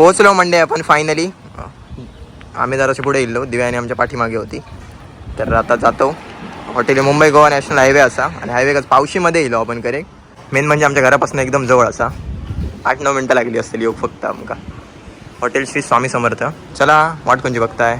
पोहोचलो मंडे आपण फायनली आम्ही जराशी पुढे येलो दिव्याने आमच्या पाठीमागे होती. तर आता जातो. Hotel Mumbai Goa national highway असा. आणि हायवेच पावशीमध्ये येलो आपण करे मेन म्हणजे आमच्या घरापासून एकदम जवळ असा. आठ नऊ मिनटं लागली असतील येऊ फक्त आमका. हॉटेल श्री स्वामी समर्थ. चला वाट कोणची बघताय?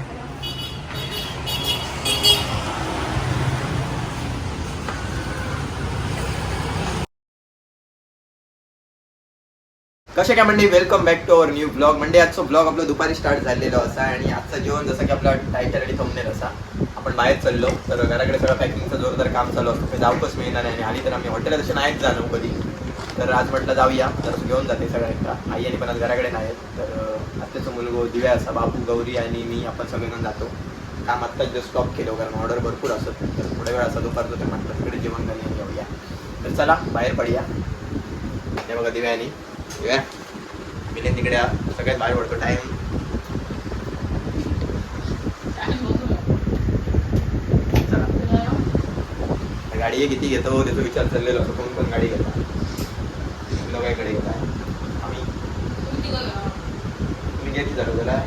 कसे काय म्हणजे welcome back to our new blog म्हणजे आजचा ब्लॉग आपला दुपारी स्टार्ट झालेलो असा आणि आजचं जेवण जसं की आपला टायटल आणि थंबनेल असा. आपण बाहेर चाललो तर घराकडे सगळं पॅकिंगचं जोरदार काम चालू असतं. म्हणजे जाऊकच मिळणार नाही आणि आली तर आम्ही हॉटेल तसे नाहीच जाणं कधी. तर आज म्हटलं जाऊया. तर घेऊन जाते सगळ्या एकदा आई आणि पण आज घराकडे नाहीत तर आत्ताचं मुलगो दिव्या असा बापू गौरी आणि मी आपण सगळेजण जातो. काम आत्ताच जस्ट स्टॉप केलं कारण ऑर्डर भरपूर असत. तर थोड्या वेळ असा दुपारचं ते म्हटलं तिकडे जेवण घालून घेऊया तर चला बाहेर पडूया. हे बघा दिव्यानी. आणि मिलिंद तिकडे सगळ्यात बाहेर पडतो टाइम गाडी किती घेतो? त्याचा विचार चाललेला असतो कोण कोण गाडी घेता. लोकांकडे घेता? आम्ही. तुम्ही घेतली चालू त्याला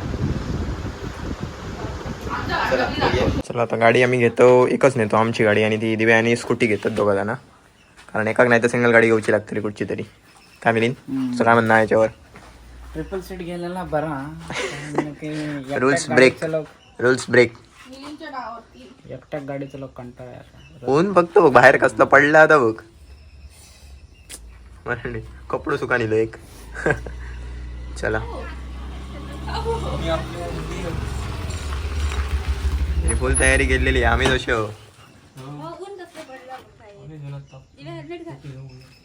चला चला आता गाडी आम्ही घेतो. एकच नेतो आमची गाडी आणि ती दिव्या आणि स्कूटी घेतात दोघा जण. कारण एकाक नाही तर सिंगल गाडी घेऊची लागतली कुठची तरी. काय मिलिंद तुझं काय म्हणणं आहे याच्यावर? ट्रिपल सीट गेलेला बरा. कारण की एकट्याक Rules गाडी break. चालव रूल्स ब्रेक एकट्याक गाडी चालव कंटाळा यायचा. ऊन बघतो बघ बाहेर कसला पडला आता बघ. मराठी. कपडे सुका नेलो एक. चला. ही. फुल तयारी केलेली आहे, आम्ही जशी हो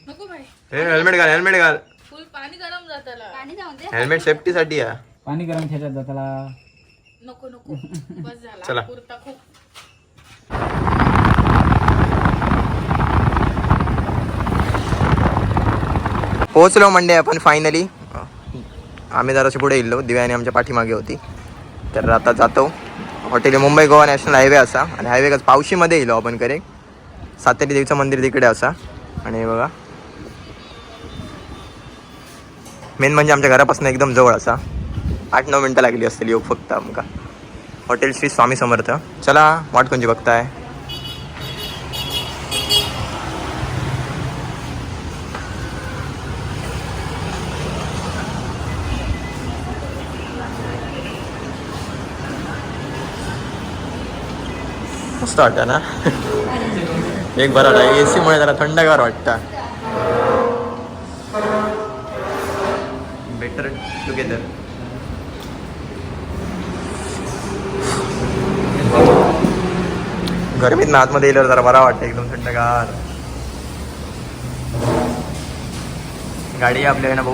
नको बाई. हेल्मेट घाल हेल्मेट घाल. फुल पाणी गरम जाताला. पाणी जाऊन दे. हेल्मेट सेफ्टीसाठी आहे पाणी गरम ठेवतात जाताला. नको नको. बस झाला. चला. खूप. पोहोचलो मंडे आपण फायनली आम्ही जराशी पुढे येलो दिव्याने आमच्या पाठीमागे होती. तर आता जातो. Hotel Mumbai Goa national highway असा. आणि हायवे पावशीमध्ये येलो आपण करेक्ट सातेरी देवीचं मंदिर तिकडे असा. आणि बघा. मेन म्हणजे आमच्या घरापासून एकदम जवळ असा. आठ नऊ मिनटं लागली असतील योग फक्त आमका. हॉटेल श्री स्वामी समर्थ. चला वाट कोणची बघताय? मस्त वाटतं ना? एक बरा ए सीमुळे जरा थंडगार वाटतं. बेटर टुगेदर गरमीत ना आतमध्ये येल्यावर जरा बरा वाटतं एकदम थंडगार. गाडी आपल्याकडे पण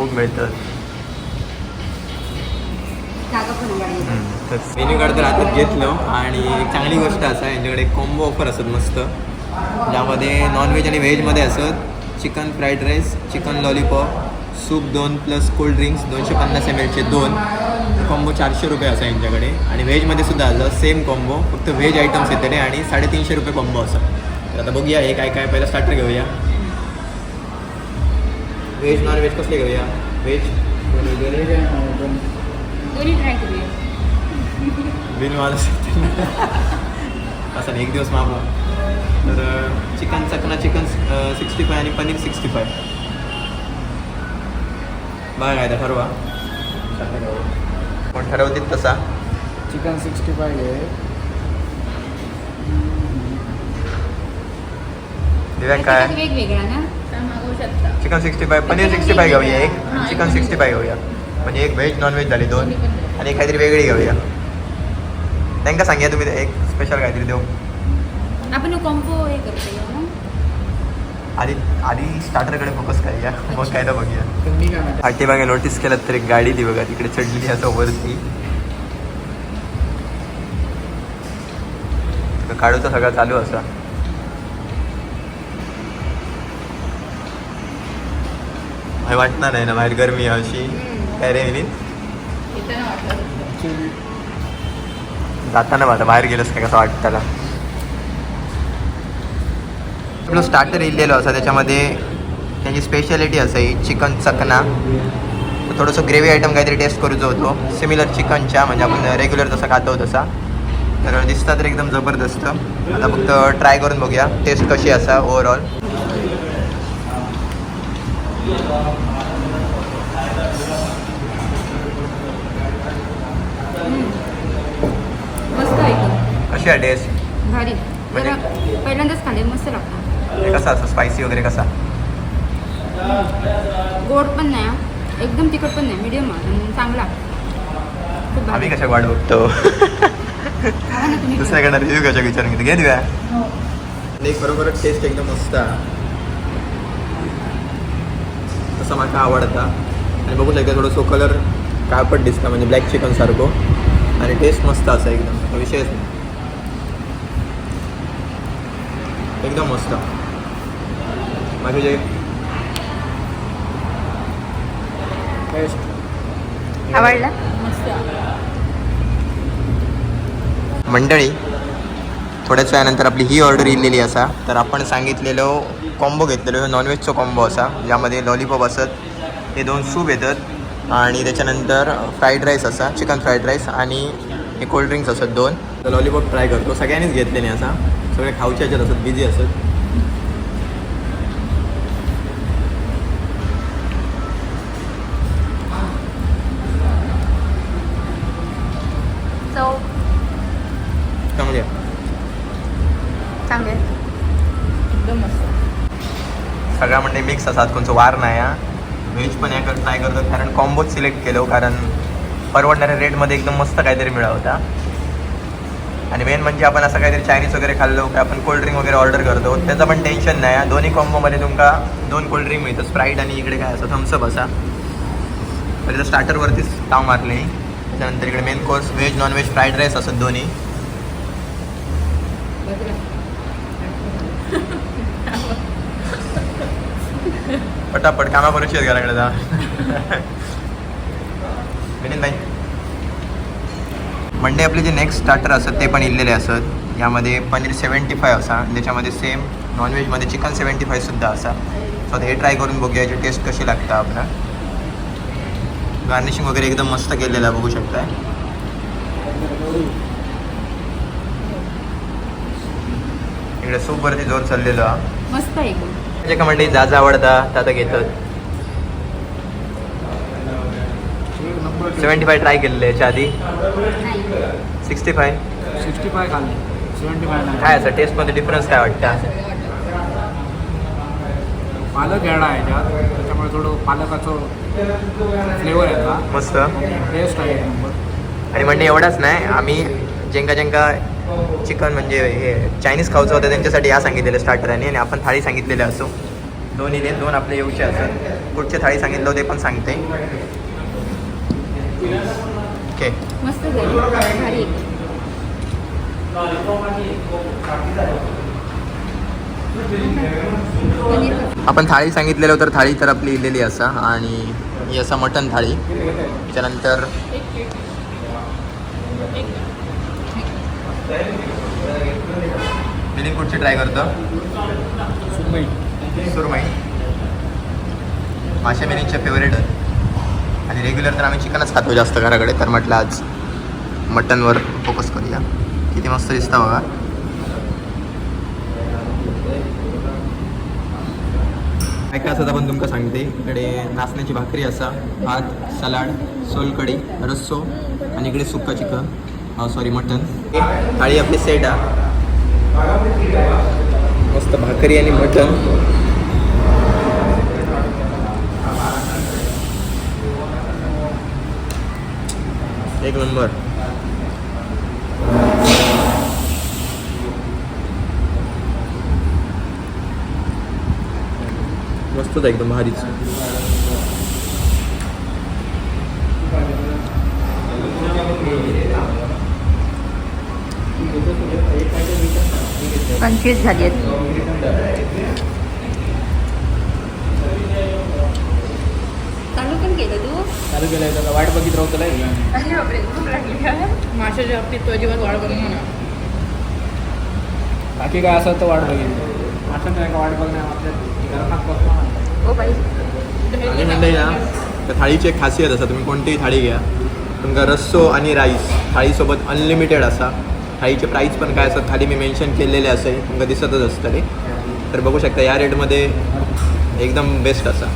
गाडी मेन्यू कार्ड तर हातात घेतलो. आणि एक चांगली गोष्ट असा यांच्याकडे कॉम्बो ऑफर असत मस्त. ज्यामध्ये नॉनव्हेज आणि व्हेजमध्ये असत. Chicken fried rice chicken lollipop soup दोन प्लस कोल्ड ड्रिंक्स दोनशे पन्नास एम एलचे दोन. कॉम्बो चारशे रुपये असा यांच्याकडे. आणि व्हेजमध्ये सुद्धा आलं सेम कॉम्बो फक्त व्हेज आयटम्स येतले आणि साडेतीनशे रुपये कॉम्बो असं. तर आता बघूया हे काय काय पहिला स्टार्टर घेऊया. व्हेज नॉन व्हेज कसले घेऊया? व्हेज बिल मला असं. नाही, एक दिवस मागवा तर चिकन चकना चिकन सिक्स्टी फाय आणि पनीर सिक्स्टी फाय बघा काय ते ठरवा. पण ठरवतील तसा? चिकन सिक्स्टी फाय घे दिव्या काय? प्रत्येकात वेगवेगळा ना? त्या मागवू शकता? Chicken sixty five paneer sixty five घेऊया एक. चिकन सिक्स्टी फाय घेऊया. म्हणजे एक व्हेज नॉन व्हेज झाली दोन. आणि एक काहीतरी वेगळी घेऊया. त्यांना सांगूया तुम्ही एक स्पेशल काहीतरी देऊ. आपण कॉम्बो हे करतो ना? आधी आधी स्टार्टरकडे फोकस करूया. मग काय तर बघूया म्हणते? पाठीमागे नोटीस केलं तर एक गाडी ती बघा तिकडे चढलेली असं वरती. तर काढूचा सगळा चालू असा. भाई वाटणार नाही ना बाहेर गरमी आहे अशी. काय रे वाटलं. जाताना आता बाहेर गेलोस काय कसं वाटतं त्याला? आपलं स्टार्टर इल्लेलो असा त्याच्यामध्ये त्यांची स्पेशालिटी असा ही चिकन चकना. थोडंसं ग्रेव्ही आयटम काहीतरी टेस्ट करूचो होतो. सिमिलर चिकनच्या म्हणजे आपण रेग्युलर जसं खातो तसा. तर दिसता तर एकदम जबरदस्त. आता फक्त ट्राय करून बघूया. टेस्ट कशी असा एकदम कशी आहे टेस्ट भारी. म्हणजे- पहिल्यांदाच खाल्ले मस्त लागतं कसा असं स्पायसी वगैरे कसा? गोड पण नाही हा. एकदम तिखट पण नाही मिडियम चांगला. खूप आम्ही भारी कशा वाट बघतो? खावा ना तुम्ही पण. दुसऱ्याकडे रिव्ह्यू कशा विचारून घेतो. घे द्या नाही खरोखरच टेस्ट एकदम मस्त. आहे तसा मला आवडता? आणि बघू शकता थोडंसं कलर काळपट दिसतं म्हणजे ब्लॅक चिकन सारखं. आणि टेस्ट मस्त असा एकदम. तो विषयच नाही एकदम मस्त. बाकी जे आवडला? मंडळी थोड्याच वेळानंतर आपली ही ऑर्डर इलेली असा. तर आपण सांगितलेलो कॉम्बो घेतलेलो नॉनव्हेजचो कॉम्बो असा ज्यामध्ये लॉलीपॉप असत हे दोन सूप येतात आणि त्याच्यानंतर फ्राईड राईस असा चिकन फ्राईड राईस आणि हे कोल्ड्रिंक्स असत दोन. तर लॉलीपॉप ट्राय करतो सगळ्यांनीच घेतले नाही असा. सगळे खाऊचे ह्याच्यात असत बिझी असत चव चांगली. आहे चांगले. एकदम मस्त. सगळ्या म्हणजे मिक्स असतात कोणचं वार नाही हा. व्हेज पण या ट्राय करतो कारण कॉम्बोच सिलेक्ट केलो कारण परवडणाऱ्या रेटमध्ये एकदम मस्त काहीतरी मिळा होता. आणि मेन म्हणजे आपण असं काहीतरी चायनीज वगैरे खाल्लो की आपण कोल्ड्रिंक वगैरे ऑर्डर करतो. त्याचं पण टेन्शन नाही. दोन्ही कॉम्बोमध्ये तुमका दोन कोल्ड्रिंक मिळतं. स्प्राईट आणि इकडे काय असं थम्सअप असा. पहिले तर स्टार्टरवरतीच ताव मारले. त्याच्यानंतर इकडे main course veg non veg fried rice असत दोन्ही. पटापट कामा करूची घराकडे जा विनीत भाई. मंडे आपले जे नेक्स्ट स्टार्टर असत ते पण इल्लेले असत यामध्ये पनीर सेवन्टी फाय असा आणि त्याच्यामध्ये सेम नॉनव्हेजमध्ये चिकन सेवन्टी फाय सुद्धा असा. सो हे ट्राय करून बघूया याची टेस्ट कशी लागतं आपला. गार्निशिंग वगैरे एकदम मस्त केलेलं आहे बघू शकताय. इकडे सूपवरती जोर चाललेलो हा मस्त आहे. म्हणजे का मंडळी जाजा आवडता आता घेतात. सेवन्टी फाय ट्राय केलेले याच्या आधी. Sixty five. सिक्स्टी फाय खाल्ले सेवन्टी फाय नाही. काय असं टेस्टमध्ये डिफरन्स काय वाटतं? पालक येडा आहे त्यात. त्याच्यामुळे थोडं पालकाचं फ्लेवर येता मस्त. टेस्ट आहे एक नंबर आणि म्हणजे एवढाच नाही आम्ही जेंका जेंका चिकन म्हणजे हे चायनीज खाऊचं होतं त्यांच्यासाठी या सांगितलेलं स्टार्टराने आणि आपण थाळी सांगितलेले असो. दोन इले दोन आपले येऊचे असतात. कुठचे थाळी सांगितलं होते पण सांगते. ओके. मस्त झाली. भारी. आपण थाळी सांगितलेलं तर थाळी तर आपली इलेली असा आणि ही असा मटन थाळी. त्यानंतर मिलिंग कुठची ट्राय करतो? सुरमई. सुरमई. मासे मिलिंगचे फेवरेट आणि रेग्युलर तर आम्ही चिकनच खातो जास्त घराकडे. तर म्हटलं आज मटनवर फोकस करूया. किती मस्त दिसतं बघा. काय काय आपण तुमका सांगते. इकडे नाचण्याची भाकरी असा भात सलाड सोलकढी रस्सो आणि इकडे सुक्का चिकन. Sorry mutton. थाळी आपली सेट हा मस्त भाकरी आणि मटन. एक नंबर. मस्तच आहे एकदम भारीच. पंचवीस झाली आहेत. केलं तू चालू केलं त्याला वाट बघित राहू त्याला अरे बापरे भूक लागली का माशाच्या बाबतीत तो अजिबात वाढ बघ म्हणा बाकी काय असं तर वाट बघितली असं नाही का वाट बघण्या आपल्या? O by. आणि ना त्या थाळीची एक खासियत असा तुम्ही कोणतीही थाळी घ्या. तुमका रस्सो आणि राईस थाळीसोबत अनलिमिटेड असा. थाळीचे प्राईस पण काय असतात खाली मी मेन्शन केलेले असे तुमका दिसतच असतले तर बघू शकता या रेटमध्ये एकदम बेस्ट असा.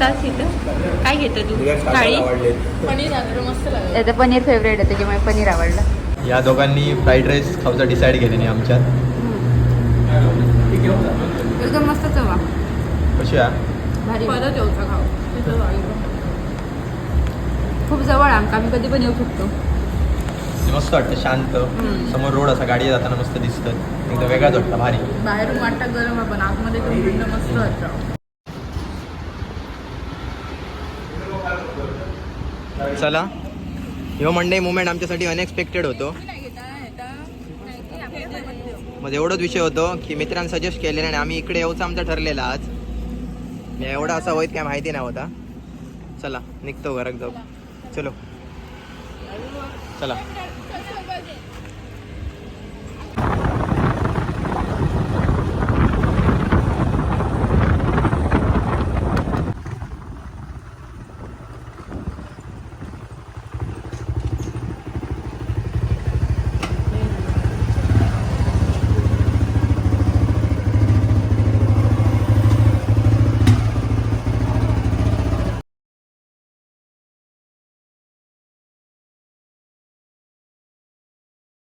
तास घेतं काय घेतो तू? थाळी? त्याचं पनीर फेवरेट आहे त्याच्यामुळे पनीर आवडलं. या दोघांनी फ्राईड राईस खाऊचा डिसाईड केले नाही आमच्यात. एकदम मस्त चवा. कशी परत येऊचा खाऊ. खूप जवळ आहे आमका आम्ही कधी पण येऊ शकतो. मस्त वाटतं शांत. समोर रोड असा गाडी जाताना मस्त दिसतं. एकदम वेगळाच वाटतं भारी. बाहेरून वाटतं गरम आहे, पण आतमध्ये मस्त वाटतं. चला. ह्यो मंडे मुवमेंट आमच्यासाठी अनएक्सपेक्टेड होतो. मग एवढंच विषय होतो की मित्रांनी सजेस्ट केलेला आणि आम्ही इकडे येऊचं आमचं ठरलेलं आज. मी एवढा असा होईत काय माहिती नाही होता. चला निघतो घरात जाऊ. चलो. चला.